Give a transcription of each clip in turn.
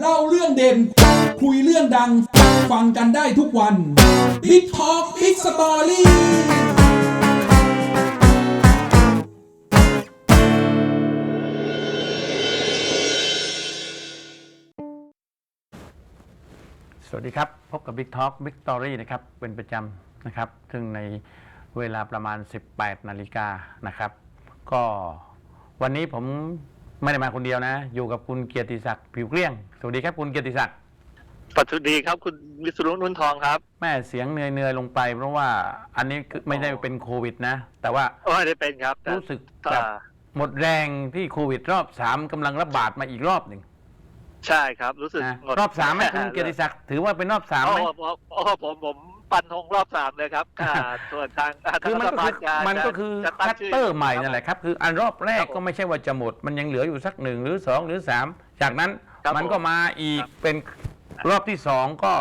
เล่าเรื่องเด่น คุยเรื่องดัง ฟังกันได้ทุกวัน Big Talk Big Story สวัสดีครับ พบกับ Big Talk Big Story นะครับ เป็นประจำนะครับ ซึ่งในเวลาประมาณ 18 นาฬิกานะครับ ก็วันนี้ผม ไม่ได้มาคนเดียวนะ อยู่กับคุณเกียรติศักดิ์ผิวเกลี้ยง สวัสดีครับคุณเกียรติศักดิ์ปัจจุดีครับคุณวิศนุนุ่นทองครับแม่เสียงเหนื่อยๆลงไป เพราะว่าอันนี้คือไม่ได้เป็นโควิดนะ แต่ว่าโอ้ยได้เป็นครับแต่รู้สึกอ่าแบบหมดแรงที่โควิดรอบ3กำลังระบาดมาอีกรอบหนึ่งใช่ครับ รู้สึกนะหมดรอบสามไหมคุณเกียรติศักดิ์ถือว่าเป็นรอบสามโอ้ไหมโหโอ้โหผมผม ปันธงรอบสามเลยครับอ่าส่วนทางาคือมันก็คือทางรัฐบาลจะมันก็คือจะตั้งคัตชื่เตอร์ใหม่นั่นแหละครับ คืออันรอบแรกครับผมก็ไม่ใช่ว่าจะหมด มันยังเหลืออยู่สักหนึ่งหรือสองหรือสามจากนั้นครับมันก็ผมมาอีกครับเป็นรอบที่สองก็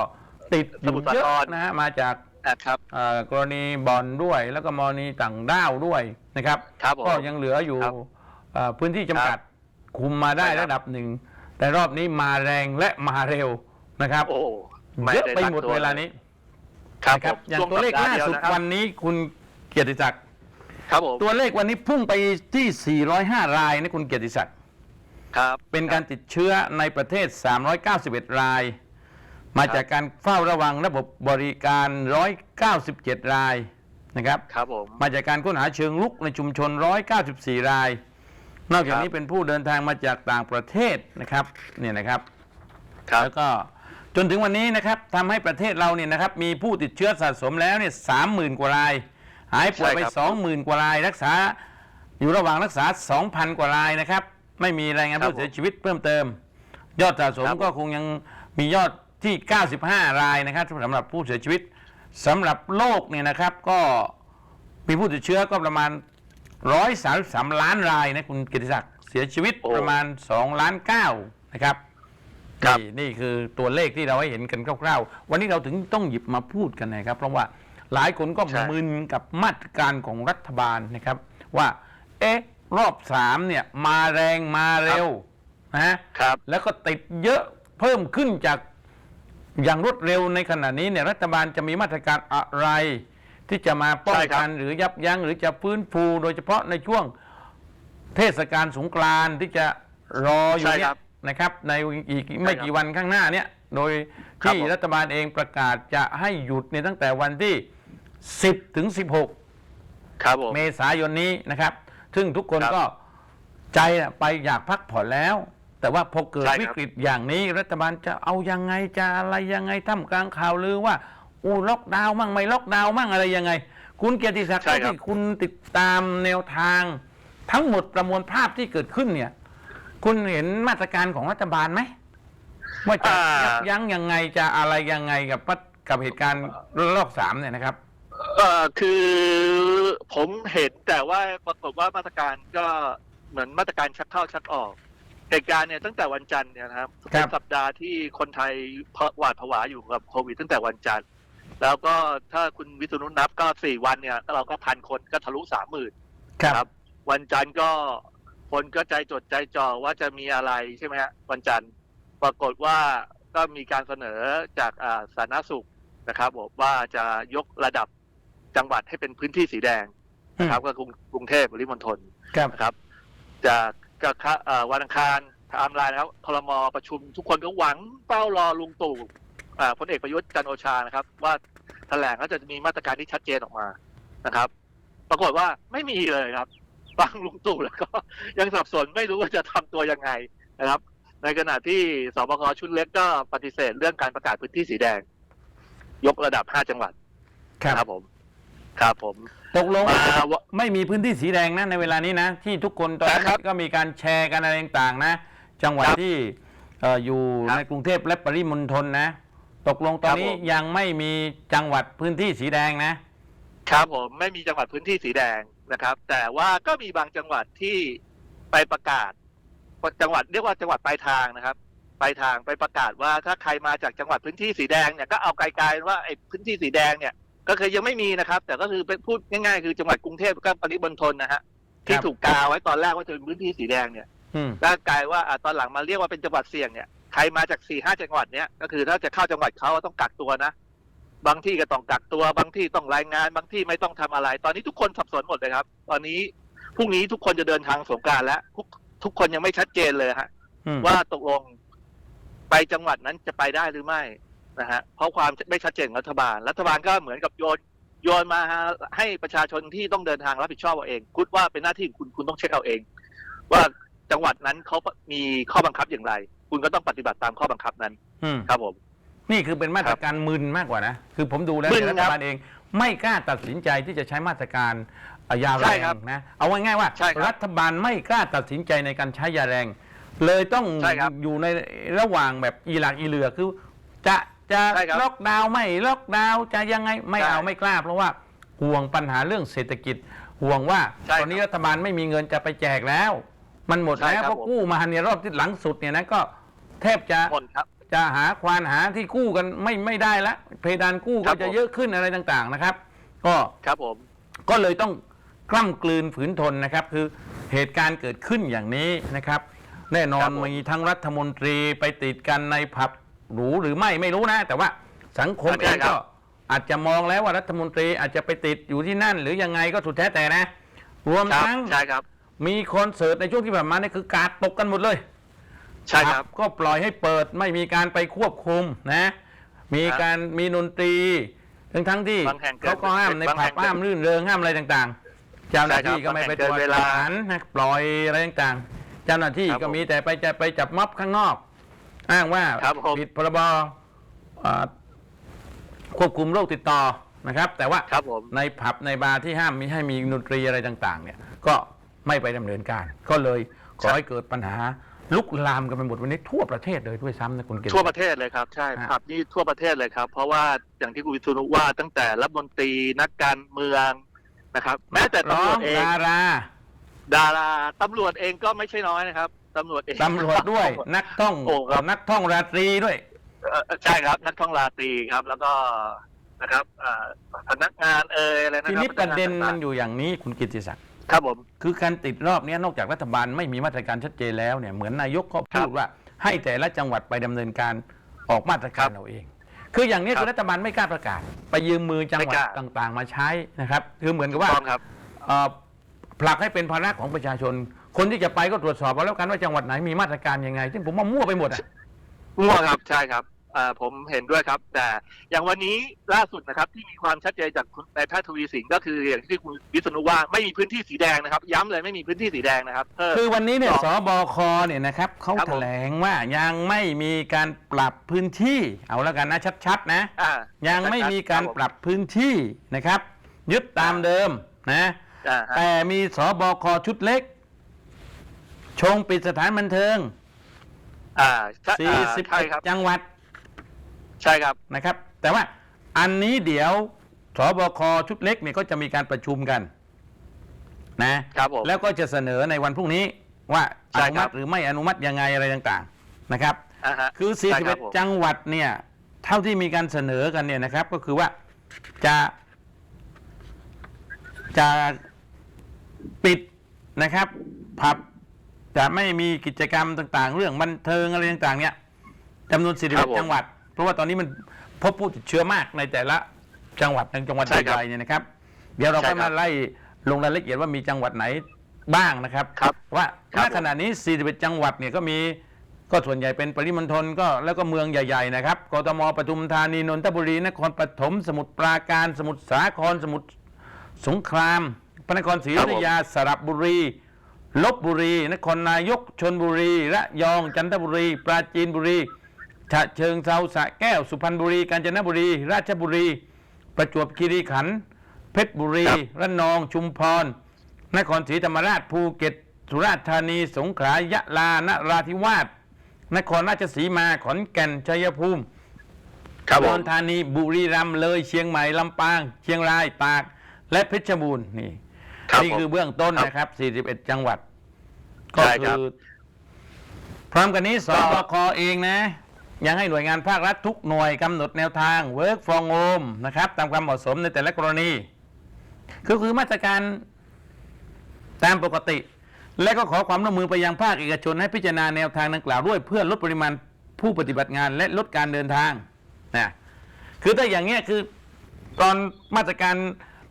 ติดอยู่สมุทรสาเยอะครนะฮะมาจากอ่าครับ เอ่อกรณีบอลด้วย แล้วก็กรณีต่างด้าวด้วยนะครับ ครับผมก็ยังเหลืออยู่ครับเอ่อพื้นที่จำกัดคุมมาได้ใช่ครับ ระดับหนึ่งแต่รอบนี้มาแรงและมาเร็วนะครับโอ้โหเยอะไปหมดตั้งตัเวลานี้ ครับนะผมอย่างช่ตัวเลขสัปดล่าห์ดียสุดนะครับวันนี้คุณเกียรติศักดิ์ครับผมตัวเลขวันนี้พุ่งไปที่ 405 รายนะคุณเกียรติศักดิ์ครับเป็นการติดเชื้อในประเทศ 391 ราย มาจากการเฝ้าระวังระบบบริการ 197 รายนะครับครับผมมาจากการค้นหาเชิงลุกในชุมชน 194 ราย นอกจากนี้ครับเป็นผู้เดินทางมาจากต่างประเทศนะครับเนี่ยนะครับครับแล้วก็ จนถึงวันนี้นะครับทำให้ประเทศเราเนี่ยนะครับมีผู้ติดเชื้อสะสมแล้วเนี่ยสามหมื่นกว่าราย หายป่วยไปใช่ครับสองหมื่นกว่าราย รักษาอยู่ระหว่างรักษา2,000กว่ารายนะครับ ไม่มีรายงานครับผู้เสียชีวิตเพิ่มเติม ยอดสะสมครับก็คงยังมียอดที่ 95 รายนะครับสำหรับผู้เสียชีวิตสำหรับโลกเนี่ยนะครับก็มีผู้ติดเชื้อก็ประมาณ 133 ล้านรายนะคุณกิติศักดิ์เสียชีวิตโอ้ประมาณ 2 ล้าน9นะครับ ครับนี่นี่คือตัวเลขที่เราให้เห็นกันคร่าวๆ วันนี้เราถึงต้องหยิบมาพูดกันนะครับ เพราะว่าหลายคนก็ใช่ มึนกับมาตรการของรัฐบาลนะครับ ว่า เอ๊ะ รอบสามเนี่ยมาแรงมาเร็วนะฮะครับ แล้วก็ติดเยอะเพิ่มขึ้นจากอย่างรวดเร็วในขณะนี้เนี่ยรัฐบาลจะมีมาตรการอะไร ที่จะมาป้องใช่ครักับ นหรือยับยั้งหรือจะฟื้นฟู โดยเฉพาะในช่วงเทศกาลสงกรานต์ที่จะรออยู่ใช่เนี่ครัยบ นะครับ ในอีกไม่ใช่ครับกี่วันข้างหน้าเนี่ยโดยครับที่ผมรัฐบาลเองประกาศจะให้หยุดในตั้งแต่วันที่ 10 ถึง 16 ครับผมเมษายนนี้นะครับ ซึ่งทุกคนครับก็ใจน่ะไปอยากพักผ่อนแล้ว แต่ว่าพอเกิดใช่ครับวิกฤตอย่างนี้ รัฐบาลจะเอายังไงจะอะไรยังไงท่ามกลางข่าวลือว่าอู้ล็อกดาวน์มั่งไม่ล็อกดาวน์มั่งอะไรยังไง คุณเกียรติศักดิ์ใช่ครับที่คุณติดตามแนวทาง ทั้งหมดประมวลภาพที่เกิดขึ้นเนี่ย คุณเห็นมาตรการของรัฐบาลไหมว่าจะอ่ายั ยับยั้งยังไงจะอะไรยังไงกับปัดกับเหตุการณ์ระลอกสามเนี่ยนะครับ เอ่อคือผมเห็นแต่ว่าปรากฏว่ามาตรการก็เหมือนมาตรการชักเข้าชักออกเหตุการณ์เนี่ยตั้งแต่วันจันทร์เนี่ยนะครับครัเป็นบสัปดาห์ที่คนไทยหวาดผวาอยู่กับโควิด ตั้งแต่วันจันทร์แล้วก็ถ้าคุณวิษณุนับก็สี่วันเนี่ยเราก็พันคนก็ทะลุสามหมื่นครับวันจันทร์ก็ คนก็ใจจดใจจ่อว่าจะมีอะไรใช่ไหมฮะวันจันทร์ปรากฏว่าก็มีการเสนอจากอ่าสาธารณสุขนะครับบอกว่าจะยกระดับจังหวัดให้เป็นพื้นที่สีแดงนะครับก็กรุงกรุงเทพปริมณฑลครับนะครับ จากกะเอ่อวันอังคารไทม์ไลน์นะครับคลมประชุมทุกคนก็หวังเฝ้ารอลุงตู่อ่าพลเอกประยุทธ์จันทร์โอชานะครับ ว่าแถลงแล้วจะมีมาตรการที่ชัดเจนออกมานะครับ ปรากฏว่าไม่มีเลยครับ ฟังลุงตู่แล้วก็ยังสับสนไม่รู้ว่าจะทำตัวยังไงนะครับ ในขณะที่สบคชุดเล็กก็ปฏิเสธเรื่องการประกาศพื้นที่สีแดง ยกระดับ5จังหวัดครับนะครับผมครับผมตกลงอ่าว่าไม่มีพื้นที่สีแดงนะในเวลานี้นะ ที่ทุกคนตอนนี้ครับก็มีการแชร์กันอะไรต่างๆนะ จังหวัดครับที่เอ่ออยู่ครับในกรุงเทพและปริมณฑลนะ ตกลงตอนนี้ครับผมยังไม่มีจังหวัดพื้นที่สีแดงนะครับผมไม่มีจังหวัดพื้นที่สีแดง นะครับ แต่ว่าก็มีบางจังหวัดที่ไปประกาศ จังหวัดเรียกว่าจังหวัดปลายทางนะครับปลายทางไปประกาศว่าถ้าใครมาจากจังหวัดพื้นที่สีแดงเนี่ยก็เอาไกลๆว่าไอ้พื้นที่สีแดงเนี่ย ก็คือยังไม่มีนะครับ แต่ก็คือเป็นพูดง่ายๆ คือจังหวัดกรุงเทพกับปริมณฑลนะฮะที่ครับถูกกาไว้ตอนแรกว่าจะเป็นพื้นที่สีแดงเนี่ยอืมก็กลายว่าอะตอนหลังมาเรียกว่าเป็นจังหวัดเสี่ยงเนี่ยใครมาจากสี่ห้าจังหวัดเนี้ยก็คือถ้าจะเข้าจังหวัดเขาต้องกักตัวนะ บางที่ก็ต้องกักตัวบางที่ต้องรายงาน บางที่ไม่ต้องทำอะไร ตอนนี้ทุกคนสับสนหมดเลยครับ ตอนนี้พรุ่งนี้ทุกคนจะเดินทางสงกรารแล้วทุกทุกคนยังไม่ชัดเจนเลยฮะอืมว่าตกลงไปจังหวัดนั้นจะไปได้หรือไม่นะฮะเพราะความไม่ชัดเจนของรัฐบาล รัฐบาลก็เหมือนกับโยนโยนมาให้ประชาชนที่ต้องเดินทางรับผิดชอบเอาเองคุณว่าเป็นหน้าที่ของคุณคุณต้องเช็คเอาเอง ว่าจังหวัดนั้นเขามีข้อบังคับอย่างไร คุณก็ต้องปฏิบัติตามข้อบังคับนั้นอืมครับผม นี่คือเป็นมาตรการมึนมากกว่านะ คือผมดูแล้วมึนเนี่ยครัรับฐบาลเอง ไม่กล้าตัดสินใจที่จะใช้มาตรการเอ่อยาแรใช่งครับนะเอาง่ายๆว่า ใช่ครับรัฐบาลไม่กล้าตัดสินใจในการใช้ยาแรง เลยต้องใช่ครับอยู่ในระหว่างแบบอีหลักอีเหลือคือจะจะใช่ครับล็อกดาวน์ไม่ล็อกดาวน์จะยังไงไม่ใช่เอาไม่กล้า เพราะว่าห่วงปัญหาเรื่องเศรษฐกิจ ห่วงว่าใช่ครับตอนนี้รัฐบาลไม่มีเงินจะไปแจกแล้ว มันหมดใช่แล้วครับเพราะกู้มาเนี่ยรอบที่หลังสุดเนี่ยนะก็แทบจะ หมดครับ จะหาควานหาที่กู้กันไม่ไม่ได้ละ เพดานกู้ครัก็บจะผมเยอะขึ้นอะไรต่างๆนะครับ ก็ครับผม ก็เลยต้องกล้ำกลืนฝืนทนนะครับ คือเหตุการณ์เกิดขึ้นอย่างนี้นะครับ แน่นอนมีทั้งรัฐมนตรีไปติดกันในผับหรูหรือไม่ไม่รู้นะ แต่ว่าสังคมใช่เองครับก็อาจจะมองแล้วว่ารัฐมนตรีอาจจะไปติดอยู่ที่นั่น หรือยังไงก็สุดแท้แต่นะ รวมครับทั้ง ใช่ครับ มีคอนเสิร์ตในช่วงที่ผ่านมาเนี่ยคือกาดตกกันหมดเลย ใช่ครับ ก็ปล่อยให้เปิดไม่มีการไปควบคุมนะ มีครับการมีดนตรีทั้งทั้งๆที่บางแห่งเกินเขาก็ห้ามในบางผัแห่บงเกินห้ามรื่นเริงห้ามอะไรต่างๆ เจ้าหน้าที่ใช่ครับก็ไม่ไปบางแห่งตรวจเกินเวลา สารนะปล่อยอะไรต่างๆ เจ้าหน้าที่ครับก็ผมมีแต่ไปจะไปจับม็อบข้างนอก อ้างว่าครับผม ผิดพรบอ่าควบคุมโรคติดต่อนะครับ แต่ว่า ครับผม ในผับในบาร์ที่ห้ามมีให้มีดนตรีอะไรต่าง ๆ เนี่ย ก็ไม่ไปดำเนินการ ก็เลยขอให้เกิดปัญหา ลุกลามกันไปหมดวันนี้ทั่วประเทศเลยด้วยซ้ำนะคุณเกศทั่วประเทศเลยครับใช่ฮะผับนี่ทั่วประเทศเลยครับ เพราะว่าอย่างที่คุณวิศนุว่าตั้งแต่รัฐมนตรีนักการเมืองนะครับ แม้แต่ร้ตำรอวจงเองดาราดาราตำรวจเองก็ไม่ใช่น้อยนะครับตำรวจเอง ตำรวจด้วย นักท่องโอ้ครับ นักท่องราตรีด้วย เอ่อใช่ครับนักท่องราตรีครับ แล้วก็นะครับอ่าพนักงานเอ่ยอะไรนะคทีรับนี้ประเด็นพมักานต่างอยู่อย่างนี้คุณกิติศักดิ์ๆ ครับผม คือการติดรอบเนี้ยนอกจากรัฐบาลไม่มีมาตรการชัดเจนแล้วเนี่ยเหมือนนายกก็ครัพูบดว่าให้แต่ละจังหวัดไปดำเนินการออกมาตรการครับเอาเอง คืออย่างนี้ครับคือรัฐบาลไม่กล้าประกาศ ไปยืมมือจังหวัดไม่กล้า ต่างๆ มาใช้นะครับ คือเหมือนกับว่าต้องครับ เอ่อผลักให้เป็นภาระของประชาชน คนที่จะไปก็ตรวจสอบเอาแล้วกันว่าจังหวัดไหนมีมาตรการยังไง ซึ่งผมว่ามั่วไปหมดอะ มั่วครับใช่ครับอ่า ผมเห็นด้วยครับ แต่อย่างวันนี้ล่าสุดนะครับ ที่มีความชัดเจนจากคุณนายแพทย์ทวีสินก็คืออย่างที่คุณวิษณุว่าไม่มีพื้นที่สีแดงนะครับ ย้ำเลยไม่มีพื้นที่สีแดงนะครับเพิ่มคือวันนี้เนี่ยต่อสบคเนี่ยนะครับเขาครับผมแถลงว่ายังไม่มีการปรับพื้นที่ เอาแล้วกันนะชัดๆนะอ่ายังไม่มีการคบผมปรับพื้นที่นะครับ ยึดตามเดิมนะอ่าฮะแต่มีสบคชุดเล็ก ชงปิดสถานบันเทิงอ่าใช่อ่าใช่ครับ41จังหวัด ใช่ครับนะครับ แต่ว่าอันนี้เดี๋ยวสบคชุดเล็กเนี่ยก็จะมีการประชุมกัน นะครับผม แล้วก็จะเสนอในวันพรุ่งนี้ว่าอใช่นุครัมับ ติหรือไม่อนุมัติยังไงอะไรต่างๆนะครับ อ่าฮะคือ ใช่รับผม41 จังหวัดเนี่ย เท่าที่มีการเสนอกันเนี่ยนะครับ ก็คือว่าจะ จะปิดนะครับผับจะไม่มีกิจกรรมต่างๆ เรื่องบันเทิงอะไรต่างๆ เนี่ยจำนวนครับผม41 จังหวัด เพราะว่าตอนนี้มันพบผู้ติดเชื้อมากในแต่ละจังหวัดในจังหวัดใช่ครับใหญ่ๆเนี่ยนะครับ เดี๋ยวเราใช่ก็ครัมาบไล่ลงรายละเอียดว่ามีจังหวัดไหนบ้างนะครับ ครับว่าครัณบผม ขณะนี้ 41 จังหวัดเนี่ยก็มีก็ส่วนใหญ่เป็นปริมณฑลก็แล้วก็เมืองใหญ่ๆนะครับกทมปทุมธานีนนทบุรีนครปฐมสมุทรปราการสมุทรสาครสมุทรสงครามพระนครศรีอยุธยาสระบุรี ลบบุรี นครนายกชนบุรี ระยองจันทบุรี ปราจีนบุรี ฉะเชิงเทราสระแก้วสุพรรณบุรีกาญจนบุรี ราชบุรี ประจวบคีรีขันธ์เพชรบุรีครับระนองชุมพร นครศรีธรรมราชภูเก็ต สุราษฎร์ธานี สงขลายะลานราธิวาสนครราชสีมาขอนแก่นชัยภูมิครับอุผดมรธานีบุรีรัมย์เลยเชียงใหม่ลำปาง เชียงรายตาก และเพชรบูรณ์นี่ครับนี่ผมคือเบื้องต้นครับนะครับ 41 จังหวัด ก็ใช่คคืรับอพร้อมกันนี้สก็บคเองนะ ยังให้หน่วยงานภาครัฐทุกหน่วยกำหนดแนวทาง work from home นะครับ ตามความเหมาะสมในแต่ละกรณีก็คือมาตรการตามปกติ และก็ขอความร่วมมือไปยังภาคเอกชนให้พิจารณาแนวทางดังกล่าวด้วย เพื่อลดปริมาณผู้ปฏิบัติงานและลดการเดินทางนะคือถ้าอย่างเงี้ยคือตอนมาตรการ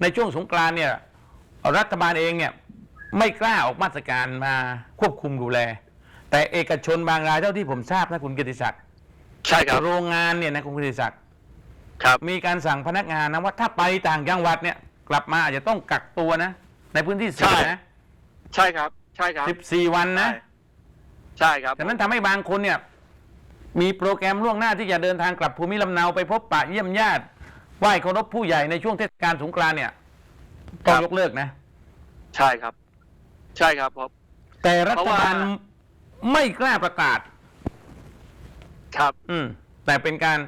ในช่วงสงกรานเนี่ยรัฐบาลเองเนี่ยไม่กล้าออกมาตรการมาควบคุมดูแล แต่เอกชนบางรายเท่าที่ผมทราบนะคุณกิติศักดิ์ ใช่ครับโรงงานเนี่ยนะคุณกิติศักดิ์ครับมีการสั่งพนักงานนะว่าถ้าไปต่างจังหวัดเนี่ยกลับมาอาจจะต้องกักตัวนะ ในพื้นที่เสี่ยงนะใช่ครับ ใช่ครับสิบสี่วันนะ ใช่ครับฉะนั้นทำให้บางคนเนี่ย มีโปรแกรมล่วงหน้าที่จะเดินทางกลับภูมิลำเนาไปพบปะเยี่ยมญาติไหว้เคารพผู้ใหญ่ในช่วงเทศกาลสงกรานต์เนี่ยต้องยกเลิกนะ ใช่ครับ ใช่ครับเพราะแต่รัเพฐราะว่าบาลไม่กล้าประกาศ ครับ อืม แต่เป็นการ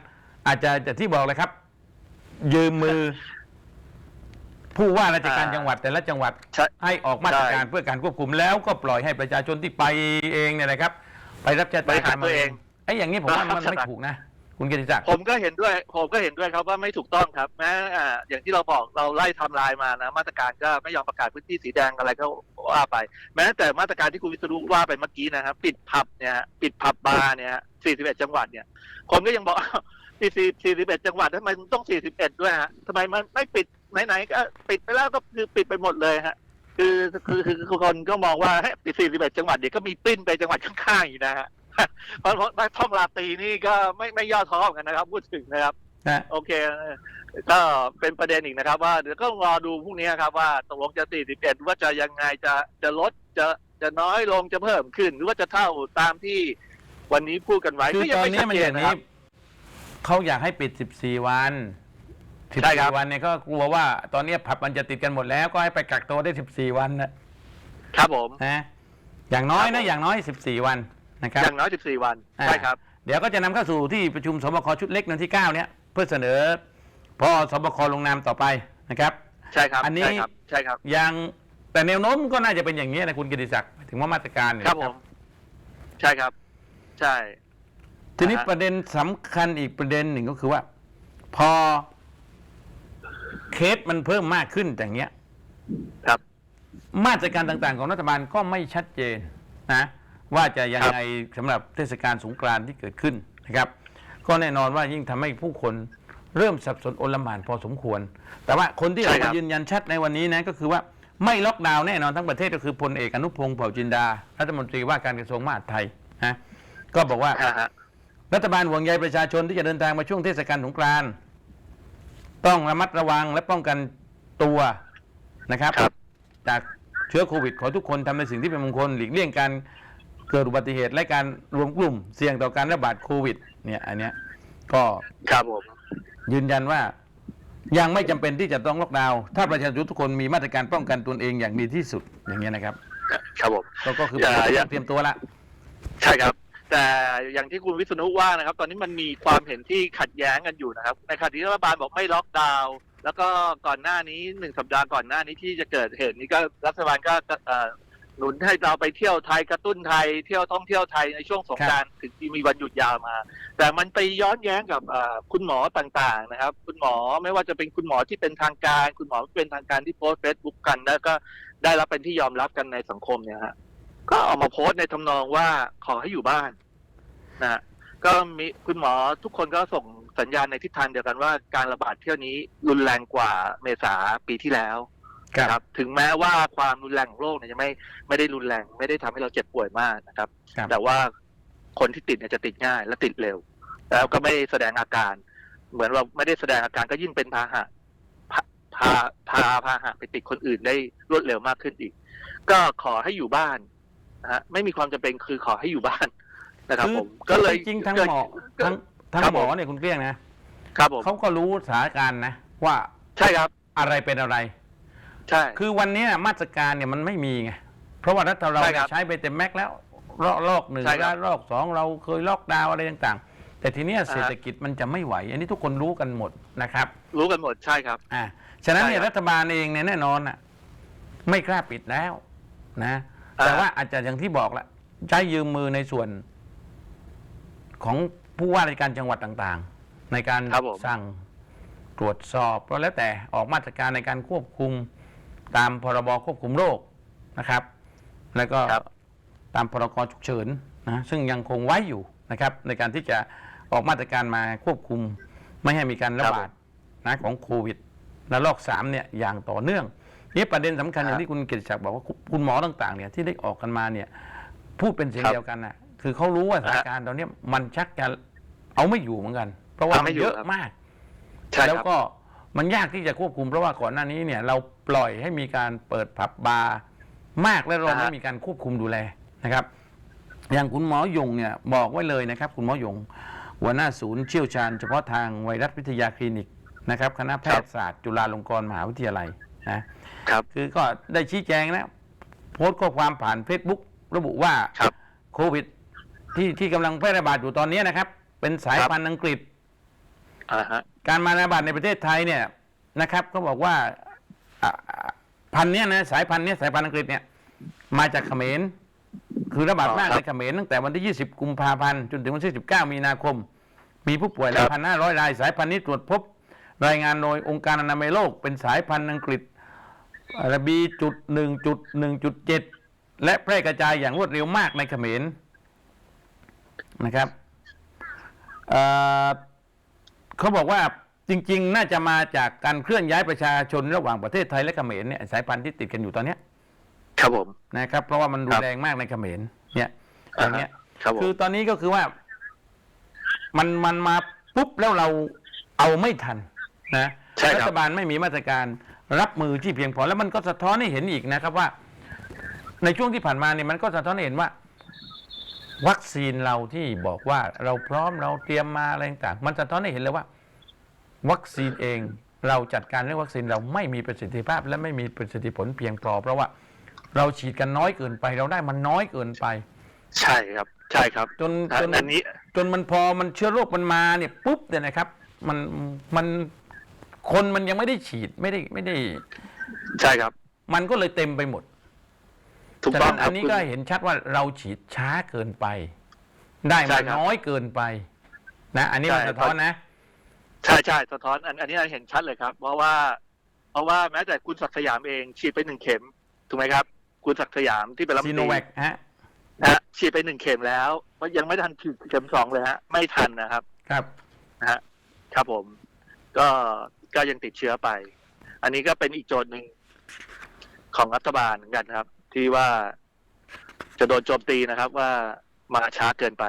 อาจจะจะที่บอกเลยครับ ยืมมือ ผู้ว่าราชการอ่าจังหวัดแต่ละจังหวัดใช่ให้ออกมาตรการใช่เพื่อการควบคุมแล้วก็ปล่อยให้ประชาชนที่ไปเองเนี่ยนะครับ ไปรับชะบตาริหารกรรมตัวเองไอ้อย่างนี้ผมว่าครับมันไม่ถูกนะ คุณกิติศักดิ์ผมก็เห็นด้วย ผมก็เห็นด้วยครับว่าไม่ถูกต้องครับ แม้อ่าอย่างที่เราบอกเราไล่ทำลายมานะมาตรการก็ไม่ยอมประกาศพื้นที่สีแดงอะไรก็ว่าไป แม้แต่มาตรการที่คุณวิศนุว่าไปเมื่อกี้นะครับ ปิดผับเนี่ยปิดผับบาร์เนี่ย41 จังหวัดเนี่ย คนก็ยังบอกปิด41 จังหวัดทำไมต้อง 41 ด้วยฮะทำไมมันไม่ปิดไหนๆก็ปิดไปแล้วก็คือปิดไปหมดเลยฮะคือคือคือคนก็มองว่าเฮ้ปิด41 จังหวัดเดี๋ยวก็มีปิ้นไปจังหวัดข้างๆอีกนะฮะ เพราะเพราะท่องลาตรีนี่ก็ไม่ไม่ย่อท้อเหมือนกันนะครับ พูดถึงนะครับนะโอเค ก็เป็นประเด็นอีกนะครับ ว่าเดี๋ยวก็รอดูพรุ่งนี้ครับว่าตกลงจะ 41 ว่าจะยังไงจะจะลดจะจะน้อยลงจะเพิ่มขึ้น หรือว่าจะเท่าตามที่วันนี้พูดกันไว้คือก็ยัตอนไม่นี้ชัดมันเจอนย่างนะคนี้รับ เขาอยากให้ปิด 14 วันใช่ครับ 14วันเนี่ยก็กลัวว่าตอนนี้ผับมันจะติดกันหมดแล้วก็ให้ไปกักตัวได้ 14 วันนะครับผม นะอย่างน้อยครันะบผมอย่างน้อย 14 วัน นะครับ อย่างน้อย 14 วัน อ่า ใช่ครับ เดี๋ยวก็จะนำเข้าสู่ที่ประชุมสบคชุดเล็กวันที่ 9 เนี่ยเพื่อเสนอพอสบคลงนามต่อไปนะครับ ใช่ครับอันนี้ ใช่ครับใช่ครับอย่างแต่แนวโน้มก็น่าจะเป็นอย่างนี้นะคุณกิติศักดิ์ถึงว่ามาตรการเนี่ยครับผม ใช่ครับ ใช่ ทีนี้อ่าฮะ ประเด็นสำคัญอีกประเด็นหนึ่งก็คือว่า พอเคสมันเพิ่มมากขึ้นอย่างเงี้ย ครับ มาตรการต่างๆของรัฐบาลก็ไม่ชัดเจนนะ ว่าจะยังไงสำหรับเทศกาลสงกรานที่เกิดขึ้นนะครับ ก็แน่นอนว่ายิ่งทำให้ผู้คนเริ่มสับสนโอลหม่านพอสมควร แต่ว่าคนที่ใช่เรายืนยันชัดในวันนี้นะก็คือว่าไม่ล็อกดาวน์แน่นอนทั้งประเทศก็คือพลเอกอนุพงศ์เผ่าจินดา รัฐมนตรีว่าการกระทรวงมหาดไทยนะก็บอกว่ารัฐบาลห่วงใยประชาชนที่จะเดินทางมาช่วงเทศกาลสงกรานต์ต้องระมัดระวังและป้องกันตัวนะครับรบจากเชื้อโควิด ขอทุกคนทำในสิ่งที่เป็นมงคลหลีกเลี่ยงการ เกิดอุบัติเหตุและการรวมกลุ่มเสี่ยงต่อการระบาดโควิด เนี่ย อันเนี้ยก็ครับผมยืนยันว่ายังไม่จำเป็นที่จะต้องล็อกดาวน์ถ้าประชาชนทุกคนมีมาตรการป้องกันตนเองอย่างดีที่สุดอย่างเงี้ยนะครับ ครับผมก็ก็คืออย่าอย่าเตรียมตัวละใช่ครับ แต่อย่างที่คุณวิษณุว่านะครับ ตอนนี้มันมีความเห็นที่ขัดแย้งกันอยู่นะครับ ในขณะที่รัฐบาลบอกไม่ล็อกดาวน์แล้วก็ก่อนหน้านี้หนึ่งสัปดาห์ก่อนหน้านี้ที่จะเกิดเหตุนี้ก็รัฐบาลก็เอ่อ หนุนให้เราไปเที่ยวไทยกระตุ้นไทยเที่ยวท่องเที่ยวไทยในช่วงสงกรานต์ถึงที่มีวันหยุดยาวมา แต่มันไปย้อนแย้งกับเอ่อคุณหมอต่างๆนะครับ คุณหมอไม่ว่าจะเป็นคุณหมอที่เป็นทางการ คุณหมอที่เป็นทางการที่โพสต์เฟซบุ๊กกัน แล้วก็ได้รับเป็นที่ยอมรับกันในสังคมเนี่ยฮะก็ออกมาโพสต์ในทำนองว่าขอให้อยู่บ้านนะฮะก็มีคุณหมอทุกคนก็ส่งสัญญาณในทิศทางเดียวกันว่าการระบาดเที่ยวนี้รุนแรงกว่าเมษาปีที่แล้ว ครับ ถึงแม้ว่าความรุนแรงของโรคเนี่ยจะไม่ไม่ได้รุนแรง ไม่ได้ทำให้เราเจ็บป่วยมากนะครับ ครับ แต่ว่าคนที่ติดเนี่ยจะติดง่ายและติดเร็ว แล้วก็ไม่แสดงอาการ เหมือนเราไม่ได้แสดงอาการก็ยิ่งเป็นพาหะพาพาพาพาหะไปติดคนอื่นได้รวดเร็วมากขึ้นอีก ก็ขอให้อยู่บ้านนะฮะไม่มีความจำเป็นคือขอให้อยู่บ้านนะครับคือผมก็เลยจริงๆทั้งเกิดหมอทั้งทั้งครับหมอผม เนี่ยคุณเกลี้ยงนะครับผมเขาก็รู้สถานการณ์นะ ว่าใช่ครับ อะไรเป็นอะไร ใช่ คือวันเนี้ยมาตรการเนี่ยมันไม่มีไง เพราะว่ารัฐเราใช่เนี่ครัยบใช้ไปเต็มแม็กซ์แล้วรอบรอบหนึ่งใช่ครัแล้บวรอบสองเราเคยล็อกดาวน์อะไรต่างๆ แต่ทีเนี้ยอ่าฮะ เศรษฐกิจมันจะไม่ไหว อันนี้ทุกคนรู้กันหมดนะครับรู้กันหมดใช่ครับ อ่าฉะนั้นเนี่ยใช่ครับรัฐบาลเองเนี่ยแน่นอนอะไม่กล้าปิดแล้วนะ อ่า แต่ว่าอาจจะอย่างที่บอกละใช้ยืมมือในส่วน ของผู้ว่าราชการจังหวัดต่างๆ ในการครับผม สั่งตรวจสอบก็แล้วแต่ออกมาตรการในการควบคุม ตามพรบควบคุมโรคนะครับ แล้วก็ครับตามพรกฉุกเฉินนะซึ่งยังคงไว้อยู่นะครับ ในการที่จะออกมาตรการมาควบคุมไม่ให้มีการระบาดนะของโควิดระลอกสามเนี่ยอย่างต่อเนื่องนี่ประเด็นสำคัญอย่างที่คุณเกียรติศักดิ์บอกว่าคุณหมอต่างๆเนี่ยที่ได้ออกกันมาเนี่ยพูดเป็นเสียงครับเดียวกันนะคือเขารู้ว่าสถานการณ์ตอนเนี้ยมันชักจะเอาไม่อยู่เหมือนกัน เพราะว่าเอาไม่มันอยู่เยอะครับมากใช่แล้วครับก็ มันยากที่จะควบคุมเพราะว่าก่อนหน้านี้เนี่ยเราปล่อยให้มีการเปิดผับบาร์มากและเราอ่าฮะไม่มีการควบคุมดูแลนะครับ อย่างคุณหมอยงเนี่ยบอกไว้เลยนะครับ คุณหมอยงหัวหน้าศูนย์เชี่ยวชาญเฉพาะทางไวรัสวิทยาคลินิกนะครับคณะแพทยศาสตร์จุฬาลงกรณ์มหาวิทยาลัยนะครับคือก็ได้ชี้แจงนะโพสต์ข้อความผ่าน Facebook ระบุว่าครับโควิดที่ที่กำลังแพร่ระบาดอยู่ตอนนี้นะครับ เป็นสายพันธุ์อังกฤษ อ่าฮะ การมาระบาดในประเทศไทยเนี่ยนะครับ ก็บอกว่าอ่าอ่าพันธุ์เนี้ยนะสายพันธุ์เนี้ยสายพันธุ์อังกฤษเนี่ยมาจากเขมรคือระบาดมากในเขมรตั้งแต่วันที่ 20 กุมภาพันธ์จนถึงวันที่ 19 มีนาคม มีผู้ป่วยแล้วพันห้าร้อยราย สายพันธุ์นี้ตรวจพบ รายงานโดยองค์การอนามัยโลก เป็นสายพันธุ์อังกฤษระบีจุดหนึ่งจุดหนึ่งจุดเจ็ดและแพร่กระจายอย่างรวดเร็วมากในเขมรนะครับเอ่อ เขาบอกว่าจริง ๆ น่าจะมาจากการเคลื่อนย้ายประชาชนระหว่างประเทศไทยและเขมรเนี่ยสายพันธุ์ที่ติดกันอยู่ตอนเนี้ยครับผมนะครับ เพราะว่ามันรุครันบแรงมากในเขมรเนี่ยอย่างเงี้ยครับผมคือตอนนี้ก็คือว่า มันมันมาปุ๊บแล้วเราเอาไม่ทันนะใช่ครับรัฐบาลไม่มีมาตรการรับมือที่เพียงพอแล้วมันก็สะท้อนให้เห็นอีกนะครับว่า ในช่วงที่ผ่านมาเนี่ยมันก็สะท้อนให้เห็นว่า วัคซีนเราที่บอกว่าเราพร้อมเราเตรียมมาอะไรต่างๆมันสะท้อนให้เห็นเลยว่า วัคซีนเองเราจัดการเรื่องวัคซีนเราไม่มีประสิทธิภาพ และไม่มีประสิทธิผลเพียงพอเพราะว่าเราฉีดกันน้อยเกินไป เราได้มันน้อยเกินไป ใช่ครับ ใช่ครับจนอัจนนอันนี้ จนมันพอมันเชื้อโรคมันมาเนี่ยปุ๊บเนี่ยนะครับ มันมันคนมันยังไม่ได้ฉีดไม่ได้ไม่ได้ ใช่ครับ มันก็เลยเต็มไปหมด ถูกฉะต้อนั้งนคอัรับนนี้คุณก็เห็นชัดว่าเราฉีดช้าเกินไป ได้ใช่มาครับน้อยเกินไป นะอันนี้มันใช่สะท้อนนะใช่ใช่สะท้อนอันอันนี้เห็นชัดเลยครับ เพราะว่า เพราะว่าแม้แต่คุณศักดิ์สยามเอง ฉีดไปหนึ่งเข็มถูกไหมครับ คุณศักดิ์สยามที่เป็นรัฐมซีนโนตรีแวคฮะนะฮะฉีดไปหนึ่งเข็มแล้วเพราะยังไม่ทันฉีดเข็มสองเลยฮะ ไม่ทันนะครับ ครับนะฮะครับผม ก็ก็ยังติดเชื้อไป อันนี้ก็เป็นอีกโจทย์หนึ่งของรัฐบาลเหมือนกันครับ ที่ว่าจะโดนโจมตีนะครับ ว่ามาช้าเกินไป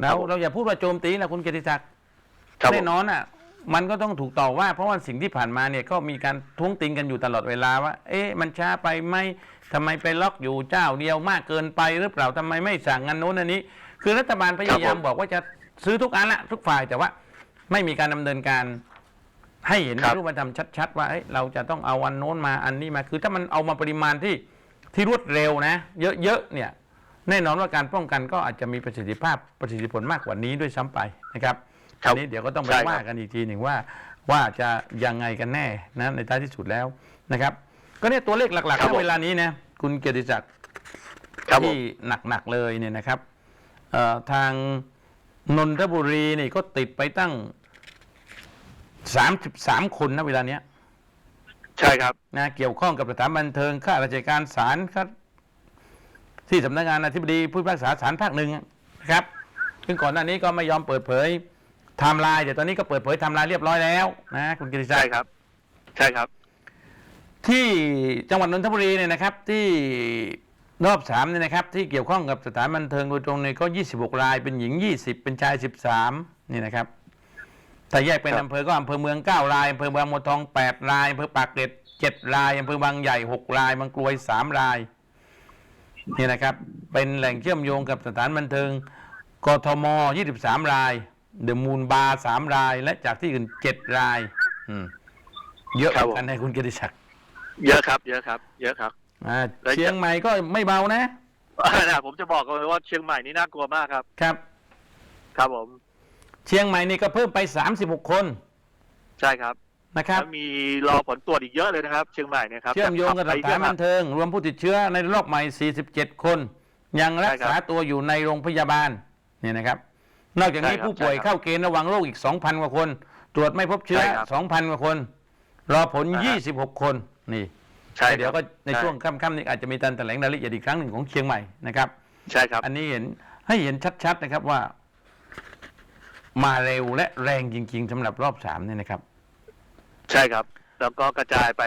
แล้วผมเราอย่าพูดว่าโจมตีนะคุณเกียรติศักดิ์ครับผแน่มนอนอะ มันก็ต้องถูกต่อว่า เพราะว่าสิ่งที่ผ่านมาเนี่ยก็มีการท้วงติงกันอยู่ตลอดเวลาว่า เอ๊ะมันช้าไปไหมทำไมไปล็อกอยู่เจ้าเดียวมากเกินไปหรือเปล่าทำไมไม่สั่งงานโน้นอันนี้ คือรัฐบาลพยายามบอกว่าจะซื้อทุกอันละทุกฝ่ายแต่ว่าไม่มีการดำเนินการ ให้เห็นครับ รูปธรรมชัด ๆ ว่าเอ้ยเราจะต้องเอาอันโน้นมาอันนี้มา คือถ้ามันเอามาปริมาณที่ ที่รวดเร็วนะเยอะๆเนี่ยแน่นอนว่าการป้องกันก็อาจจะมีประสิทธิภาพประสิทธิผลมากกว่านี้ด้วยซ้ำไปนะครับครัอับนนี้เดี๋ยวก็ต้องไปใช่ครับว่ากันอีกทีหนึ่งว่า ว่าจะยังไงกันแน่นะในท้ายที่สุดแล้วนะครับ ก็เนี่ยตัวเลขหลักๆครับณผมเวลานี้นะคุณเกียรติศักดิ์ครับผมที่หนักๆเลยเนี่ยนะครับเอ่อทางนนทบุรีนี่ก็ติดไปตั้ง33คนนะเวลาเนี้ย ใช่ครับนะเกี่ยวข้องกับสถานบันเทิงข้าราชการศาลครับ ที่สำนักงานอธิบดีผู้พิพากษาศาลภาคหนึ่งนะครับซึ่งก่อนหน้านี้ก็ไม่ยอมเปิดเผยไทม์ไลน์แต่ตอนนี้ก็เปิดเผยไทม์ไลน์เรียบร้อยแล้วนะคุณกิติศักใช่ดิ์ครับ ใช่ครับ ที่จังหวัดนนทบุรีเนี่ยนะครับ ที่รอบสามเนี่ยนะครับ ที่เกี่ยวข้องกับสถานบันเทิงโดยตรงเนี่ยก็ 26 รายเป็นหญิง 20 เป็นชาย 13 นี่นะครับ ถ้าแยกเป็นครับอำเภอก็อำเภอเมือง9รายอำเภอบางบัวทอง8รายอำเภอปากเกร็ด7รายอำเภอบางใหญ่6รายบางกลวย3รายนี่นะครับ เป็นแหล่งเชื่อมโยงกับสถานบันเทิงกทม23ราย เดอะมูนบาร์3ราย และจากที่อื่น7รายอืมเยอะเหมือนกันให้คุณกิติศักดิ์เยอะครับ เยอะครับ เยอะครับอ่าแล้วจะเชียงใหม่ก็ไม่เบานะนะผมจะบอกเลยว่าเชียงใหม่นี่น่ากลัวมากครับ ครับ ครับผม เชียงใหม่นี่ก็เพิ่มไป 36 คนใช่ครับนะครับแล้วมีรอผลตรวจอีกเยอะเลยนะครับ เชียงใหม่เนี่ยครับเชื่อมโยงกับสไปเยถานอะบัมากนเทิง รวมผู้ติดเชื้อในรอบใหม่ 47 คน ยังรักษาตัวอยู่ในโรงพยาบาลเนี่ยนะครับ นอกจากนี้ใช่ครับผู้ป่วยใช่ครับเข้าเกณฑ์ระวังโรคอีก 2,000 กว่าคน ตรวจไม่พบเชื้อใช่ครับ2,000 กว่าคน รอผลอ่าฮะ26 คนนี่ใช่แต่เดี๋ยวก็ครับในช่วงค่ำๆนี้อาจจะมีการแถลงรายละเอียดอีกครั้งหนึ่งของเชียงใหม่นะครับ ใช่ครับ อันนี้เห็นให้เห็นชัดๆนะครับว่า มาเร็วและแรงจริง ๆสำหรับรอบสามเนี่ยนะครับ ใช่ครับ แล้วก็กระจายไป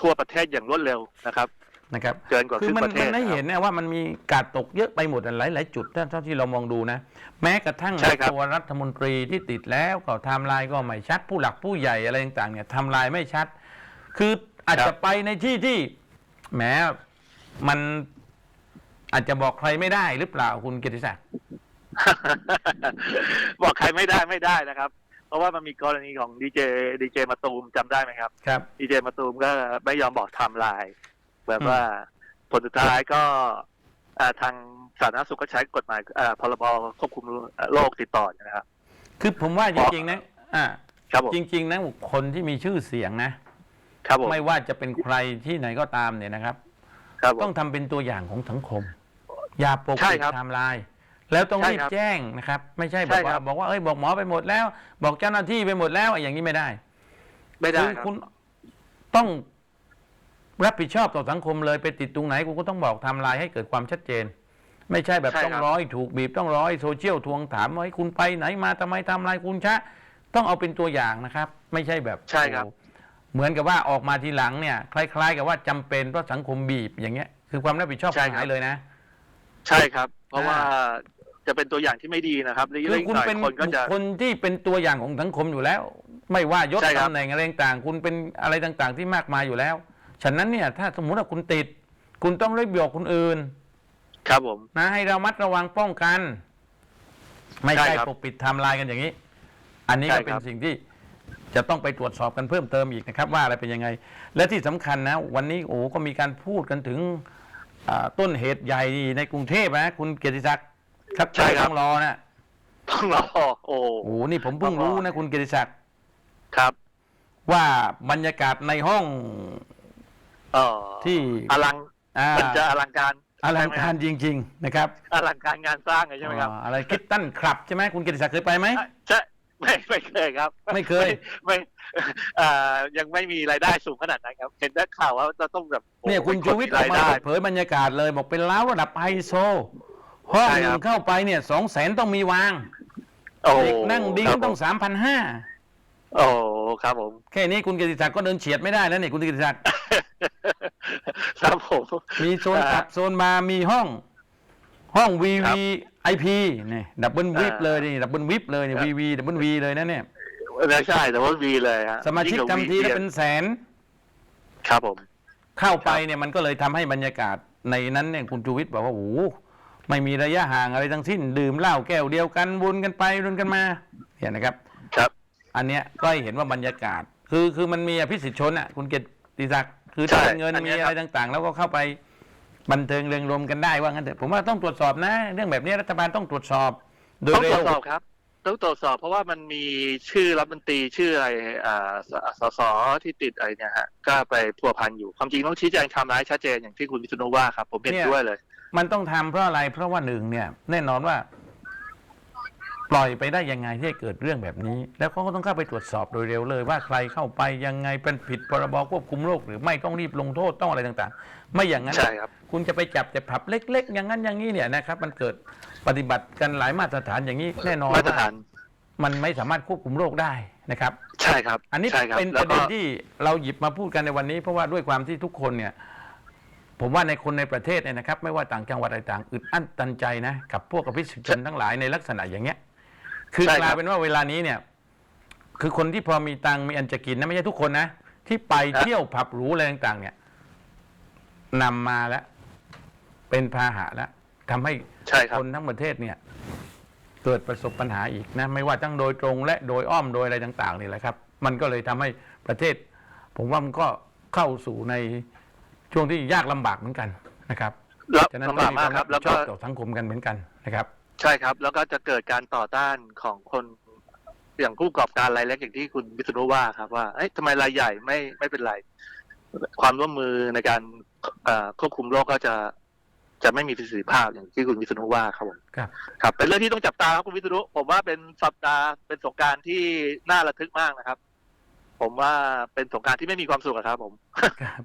ทั่วประเทศอย่างรวดเร็วนะครับ นะครับ เกินกว่าคืคอรึ่งมันประเทมัศนได้นะครับเห็นนะว่ามันมีการตกเยอะไปหมดหลายหลายๆจุดถ้าเท่าที่เรามองดูนะ แม้กระทั่งใช่ครับ ตัวรัฐมนตรีที่ติดแล้วก็ไทม์ไลน์ก็ไม่ชัด ผู้หลักผู้ใหญ่อะไรต่างๆเนี่ยไทม์ไลน์ไม่ชัด คืออาจจะไปในที่ที่แหมมันอาจจะบอกใครไม่ได้หรือเปล่าคุณเกียรติศักดิ์ บอกใครไม่ได้ไม่ได้นะครับ เพราะว่ามันมีกรณีของดีเจดีเจมาตูมจำได้ไหมครับครับดีเจมาตูมก็ไม่ยอมบอกไทม์ไลน์แบบว่าผลสุดท้ายก็อ่าทางสาธารณสุขก็ใช้กฎหมายอ่าพรบควบคุมโรคติดต่อนะครับ คือผมว่าจริงๆนะอ่าครับผมจริง ๆนะคนที่มีชื่อเสียงนะครับผมไม่ว่าจะเป็นใครที่ไหนก็ตามเนี่ยนะครับครับผต้อมงทำเป็นตัวอย่างของสังคม อย่าปกใช่ปิดครับไทม์ไลน์ แล้วต้องใช่รีบครับแจ้งนะครับ ไม่ใช่บใช่อกครัว่าบบอกว่าเอ้ยบอกหมอไปหมดแล้ว บอกเจ้าหน้าที่ไปหมดแล้วอย่างนี้ไม่ได้ ไม่ได้คือครับคุณต้องรับผิดชอบต่อสังคมเลยไปติดตรงไหนคุณก็ต้องบอกไทม์ไลน์ให้เกิดความชัดเจน ไม่ใช่แบบใช่ต้องครับร้อยถูกบีบต้องร้อยโซเชียลทวงถามว่าให้คุณไปไหนมาทำไมไทำลายคุณช้าต้องเอาเป็นตัวอย่างนะครับ ไม่ใช่แบบใช่ครับโอ้เหมือนกับว่าออกมาทีหลังเนี่ย คล้าย ๆ กับว่าจำเป็นเพราะสังคมบีบอย่างเงี้ย คือความรับผิดชอบใช่ครับหายเลยนะ ใช่ครับ เพราะอ่าว่า จะเป็นตัวอย่างที่ไม่ดีนะครับและคือยิ่งคุณหน่อยเป็นคนก็บุจะคคลที่เป็นตัวอย่างของสังคมอยู่แล้ว ไม่ว่ายศใช่ครับ ตำแหน่งอะไรต่างๆคุณเป็นอะไรต่างๆ ที่มากมายอยู่แล้ว ฉะนั้นเนี่ยถ้าสมมุติว่าคุณติด คุณต้องรีบบอกคนอื่น ครับผม นะให้เรามัดระวังป้องกัน ไม่ใช่ใช่ครับปกปิดไทม์ไลน์กันอย่างนี้ อันนี้ใช่ก็เป็คนรับสิ่งที่จะต้องไปตรวจสอบกันเพิ่มเติมอีกนะครับ ว่าอะไรเป็นยังไง และที่สำคัญนะ วันนี้โอ้ก็มีการพูดกันถึงอ่าต้นเหตุใหญ่ในกรุงเทพนะคุณเกียรติศักดิ์ ครับใช่ครับ ต้องรอนะต้องรอโอ้ โอ้นี่ผมเพิ่งต้องรอรู้นะคุณเกียรติศักดิ์ครับ ว่าบรรยากาศในห้อง เอ่อที่ อลังอ่ามันจะอลังการอลังการจริง ๆ นะครับอลังการงานสร้างเลยใช่ไหมครับอ่าอะไรคิดตั้นคลับใช่ไหมคุณเกียรติศักดิ์เคยไปไหม ใช่ไม่ไม่เคยครับไม่เคย ไม่เอ่อยังไม่มีรายได้สูงขนาดนั้นครับ เห็นได้ข่าวว่าจะต้องแบบโอ้เนี่ยคุณป็ชูวิทย์ออกรายมาได้เปิดเผยบรรยากาศเลย บอกเป็นเล้าระดับไฮโซ ห้องใช่หคนึ่รังบเข้าไปเนี่ยสองแสนต้องมีวางโอ้เด็กนั่งดิ้งครับต้องผมสามพันห้าโอ้ครับผม แค่นี้คุณเกียรติศักดิ์ก็เดินเฉียดไม่ได้แล้วเนี่ยคุณเกียรติศักดิ์ครับผมมีโซนอ่าขับโซนบาร์มีห้อง ห้องวีครับวีไอพีเนี่ยดับเบิลวิปอ่าเลยนี่ดับเบิลวิปเลยเนี่ยครับวีวีดับเบิลวีเลยนะเนี่ยไม่ใช่แต่ว่าวีเลยฮะสมาชิกยิ่งกว่าทำทีละ VPN เป็นแสน ครับผม เข้าไปเนี่ยมันก็เลยทำให้บรรยากาศในนั้นเนี่ยคุณชูวิทย์บอกว่าโอ้โห ไม่มีระยะห่างอะไรทั้งสิ้น ดื่มเหล้าแก้วเดียวกันวนกันไปวนกันมาเนี่ยนะครับ ครับ อันเนี้ยก็ให้เห็นว่าบรรยากาศ คือคือมันมีอภิสิทธิชนอะคุณเกียรติศักดิ์คือใช่จ่ายเงินอันมีเนี้ยอะไรต่างๆ แล้วก็เข้าไปบันเทิงเริงรมกันได้ว่างั้นเถอะผมว่าต้องตรวจสอบนะ เรื่องแบบนี้รัฐบาลต้องตรวจสอบ โดยต้องเร็ตรววจสอบครับ ต้องตรวจสอบเพราะว่ามันมีชื่อรัฐมนตรีชื่ออะไรอ่าสสสที่ติดอะไรเนี่ยฮะก็ไปพัวพันอยู่ความจริงต้องชี้แจงไทำร้ายชัดเจนอย่างที่คุณวิษณุว่าครับ ผมเห็นด้วยเลย มันต้องทำเพราะอะไร เพราะว่าหนึ่งเนี่ย แน่นอนว่า ปล่อยไปได้ยังไงที่ให้เกิดเรื่องแบบนี้ แล้วเขาก็ต้องเข้าไปตรวจสอบโดยเร็วเลย ว่าใครเข้าไปยังไงเป็นผิดพรบควบคุมโรคหรือไม่ต้องรีบลงโทษต้องอะไรต่าง ๆ ไม่อย่างนั้นใช่ครับคุณจะไปจับแต่ผับเล็ก ๆ อย่างนั้นอย่างนี้เนี่ยนะครับ มันเกิดปฏิบัติกันหลายมาตรฐานอย่างนี้แน่นอนมาตรฐานมันไม่สามารถควบคุมโรคได้นะครับ ใช่ครับ อันนี้ใช่ครับเป็นปแล้วระเด็ก็นที่เราหยิบมาพูดกันในวันนี้ เพราะว่าด้วยความที่ทุกคนเนี่ย ผมว่าในคนในประเทศเนี่ยนะครับ ไม่ว่าต่างจังหวัดอะไรต่างอึดอั้นตันใจนะกับพวกอภิสิทธิชนทั้งหลายในลักษณะอย่างเงี้ย คือกลายเป็นว่าเวลานี้เนี่ย คือคนที่พอมีตังค์มีอันจะกินนะไม่ใช่ทุกคนนะที่ไปเที่ยวผับหรูอะไรต่างๆ เนี่ยนำมาแล้ว เป็นพาหะแล้วทำให้ ใช่ครับคนทั้งประเทศเนี่ยเกิดประสบปัญหาอีกนะ ไม่ว่าทั้งโดยตรงและโดยอ้อมโดยอะไรต่าง ๆ นี่แหละครับ มันก็เลยทำให้ประเทศ ผมว่ามันก็เข้าสู่ใน ช่วงที่ยากลำบากเหมือนกันนะครับแล้วฉะนั้นลำต้บาอกงมีมากความครัรับบผิแล้ดวชก็อบต่อสังคมกันเหมือนกันนะครับ ใช่ครับ แล้วก็จะเกิดการต่อต้านของคนอย่างผู้ประกอบการรายเล็กอย่างที่คุณวิษณุว่าครับว่าเอ้ยทำไมรายใหญ่ไม่ไม่เป็นไร ความร่วมมือในการเอ่อควบคุมโรคก็จะจะไม่มีประสิทธิภาพอย่างที่คุณวิษณุว่าครับผมครับ ครับ เป็นเรื่องที่ต้องจับตาครับคุณวิษณุผมว่าเป็นสัปดาห์เป็นสงกรารที่น่าระทึกมากนะครับ ผมว่าเป็นสงกรารที่ไม่มีความสุขอะครับ ผม ครับ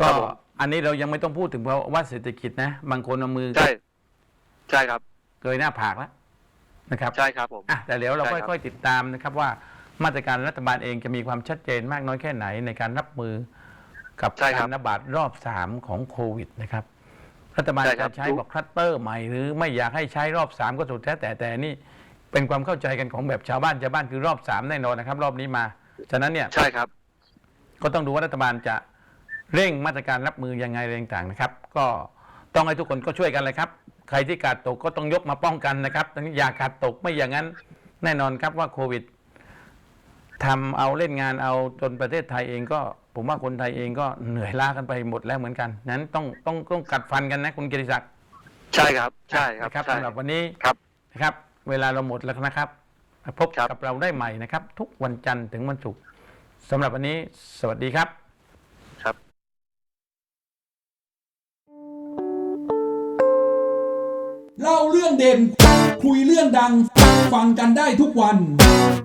ก็ครับผม อันนี้เรายังไม่ต้องพูดถึงภาวะเศรษฐกิจนะบางคนเอามือใช่ ใช่ครับ เกยหน้าผากแล้วนะครับใช่ครับผม อะแต่เดี๋ยวเราใช่ครับ ค่อยๆติดตามนะครับว่ามาตรการรัฐบาลเองจะมีความชัดเจนมากน้อยแค่ไหนในการรับมือกับใช่คการับรระบาดรอบสามของโควิดนะครับ รัฐบาลใช่ครัจะบ ใช้ดูบอกคลัสเตอร์ใหม่หรือไม่อยากให้ใช้รอบสามก็สุดแท้แต่แต่นี่เป็นความเข้าใจกันของแบบชาวบ้านชาวบ้านคือรอบสามแน่นอนนะครับ รอบนี้มา ฉะนั้นเนี่ย ใช่ครับ ก็ต้องดูว่ารัฐบาลจะ เร่งมาตรการรับมือยังไงอะไรต่างๆนะครับ ก็ต้องให้ทุกคนก็ช่วยกันเลยครับ ใครที่กาดตกก็ต้องยกมาป้องกันนะครับอย่ากาดตกไม่อย่างนั้นแน่นอนครับว่าโควิดทำเอาเล่นงานเอาจนประเทศไทยเองก็ ผมว่าคนไทยเองก็เหนื่อยล้ากันไปหมดแล้วเหมือนกัน นั้นต้องต้องต้องกัดฟันกันนะคุณกิติศักดิ์ใช่ครับ ใช่ครับนะครับใช่สำหรับวันนี้ครับนะครับ เวลาเราหมดแล้วนะครับพบครับกับเราได้ใหม่นะครับ ทุกวันจันทร์ถึงวันศุกร์สำหรับวันนี้ สวัสดีครับครับ เล่าเรื่องเด่น คุยเรื่องดัง ฟังกันได้ทุกวัน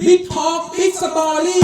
Big Talk Big Story